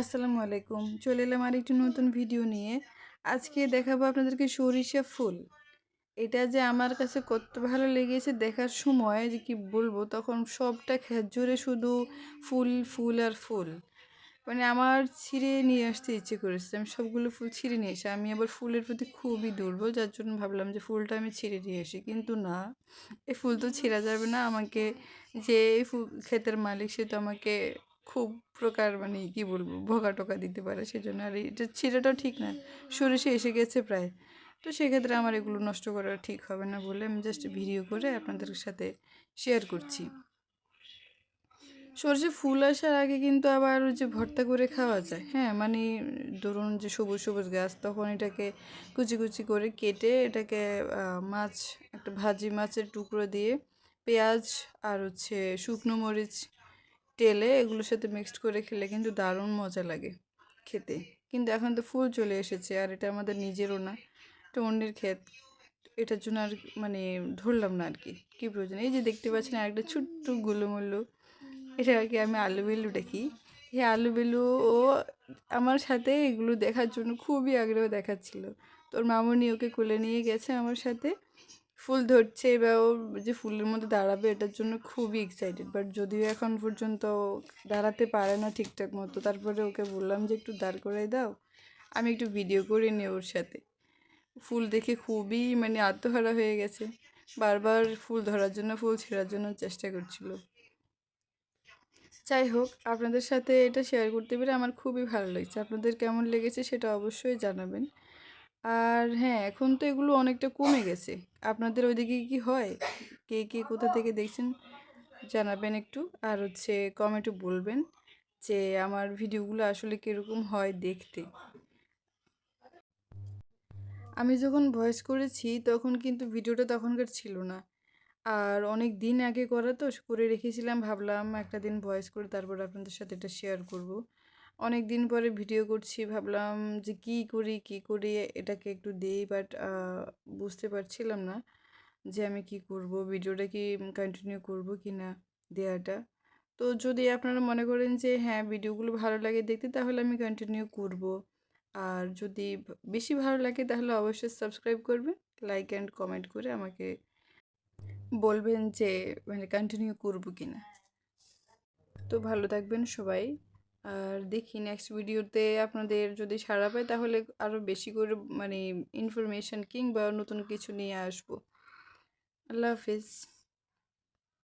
আসসালামু আলাইকুম। চলে এলাম আর একটি নতুন ভিডিও নিয়ে। আজকে দেখাবো আপনাদেরকে সরিষা ফুল। এটা যে আমার কাছে কত ভালো লেগেছে দেখার সময় যে কি বলব, তখন সবটা জুড়ে শুধু ফুল ফুল আর ফুল। মানে আমার ছিঁড়ে নিয়ে আসতে ইচ্ছে করেছে, আমি সবগুলো ফুল ছিঁড়ে নিয়ে এসে, আমি আবার ফুলের প্রতি খুবই দুর্বল, যার জন্য ভাবলাম যে ফুলটা আমি ছিঁড়ে নিয়ে আসি। কিন্তু না এই ফুল তো ছিঁড়া যাবে না, আমাকে যে ফুল, ক্ষেতের মালিক সে তো আমাকে খুব প্রকার মানে কি বলব, ভোগা টোকা দিতে পারে সেজন্য। আর এটা ছিঁড়াটাও ঠিক না সরিষে এসে গেছে প্রায়। তো সেক্ষেত্রে আমার এগুলো নষ্ট করা ঠিক হবে না বলে আমি জাস্ট ভিডিও করে আপনাদের সাথে শেয়ার করছি। সরষে ফুল আসার আগে কিন্তু আবার ওই যে ভর্তা করে খাওয়া যায়। হ্যাঁ মানে ধরুন যে সবুজ সবুজ গাছ, তখন এটাকে কুচি কুচি করে কেটে এটাকে মাছ, একটা ভাজি মাছের টুকরো দিয়ে পেঁয়াজ আর হচ্ছে শুকনো মরিচ তেলে এগুলোর সাথে মিক্সড করে খেলে কিন্তু দারুণ মজা লাগে খেতে। কিন্তু এখন তো ফুল চলে এসেছে আর এটা আমাদের নিজেরও না। এটা অন্যের ক্ষেত। এটার জন্য আর মানে ধরলাম না আর কি কী প্রয়োজন? এই যে দেখতে পাচ্ছেন আরেকটা ছোট্ট গুলোমুল্লু। এটা আর কি আমি আলু বেলু ডাকি এই আলু বেলু ও আমার সাথে এগুলো দেখার জন্য খুবই আগ্রহ দেখাচ্ছিল। তোর মামুনি ওকে কোলে নিয়ে গেছে আমার সাথে। ফুল ধরছে বা ও যে ফুলের মধ্যে দাঁড়াবে এটার জন্য খুবই এক্সাইটেড বাট যদিও এখন পর্যন্ত দাঁড়াতে পারে না ঠিকঠাক মতো, তারপরে ওকে বললাম যে একটু দাঁড় করাই দাও, আমি একটু ভিডিও করে নিই ওর সাথে। ফুল দেখে খুবই মানে আত্মহারা হয়ে গেছে। বারবার ফুল ধরার জন্য, ফুল ছেঁড়ার জন্য চেষ্টা করছিল। যাই হোক, আপনাদের সাথে এটা শেয়ার করতে পেরে আমার খুবই ভালো লাগছে। আপনাদের কেমন লেগেছে সেটা অবশ্যই জানাবেন। আর হ্যাঁ এখন তো এগুলো অনেকটা কমে গেছে। আপনাদের ওইদিকে কি হয়? কে কে কোথা থেকে দেখছেন? জানাবেন একটু। আর হচ্ছে কমেন্টে বলবেন যে আমার ভিডিওগুলো আসলে কীরকম হয় দেখতে। আমি যখন ভয়েস করেছি তখন কিন্তু ভিডিওটা তখনকার ছিল না। আর অনেক দিন আগে করা তো, করে রেখেছিলাম, ভাবলাম একটা দিন ভয়েস করে তারপর আপনাদের সাথে এটা শেয়ার করব। অনেক দিন পরে ভিডিও করছি, ভাবলাম যে কি করি কি করি, এটাকে একটু দিই বাট বুঝতে পারছিলাম না যে আমি কি করব, ভিডিওটা কি কন্টিনিউ করব কি না দেওয়াটা তো যদি আপনারা মনে করেন যে হ্যাঁ ভিডিওগুলো ভালো লাগে দেখতে, তাহলে আমি কন্টিনিউ করব। আর যদি বেশি ভালো লাগে, তাহলে অবশ্যই সাবস্ক্রাইব করবেন লাইক অ্যান্ড কমেন্ট করে আমাকে বলবেন যে মানে কন্টিনিউ করব কি না তো ভালো থাকবেন সবাই। আর দেখি নেক্সট ভিডিওতে আপনাদের যদি সাড়া পায় তাহলে আরও বেশি করে মানে ইনফরমেশান কিংবা নতুন কিছু নিয়ে আসব। আল্লাহ হাফিজ।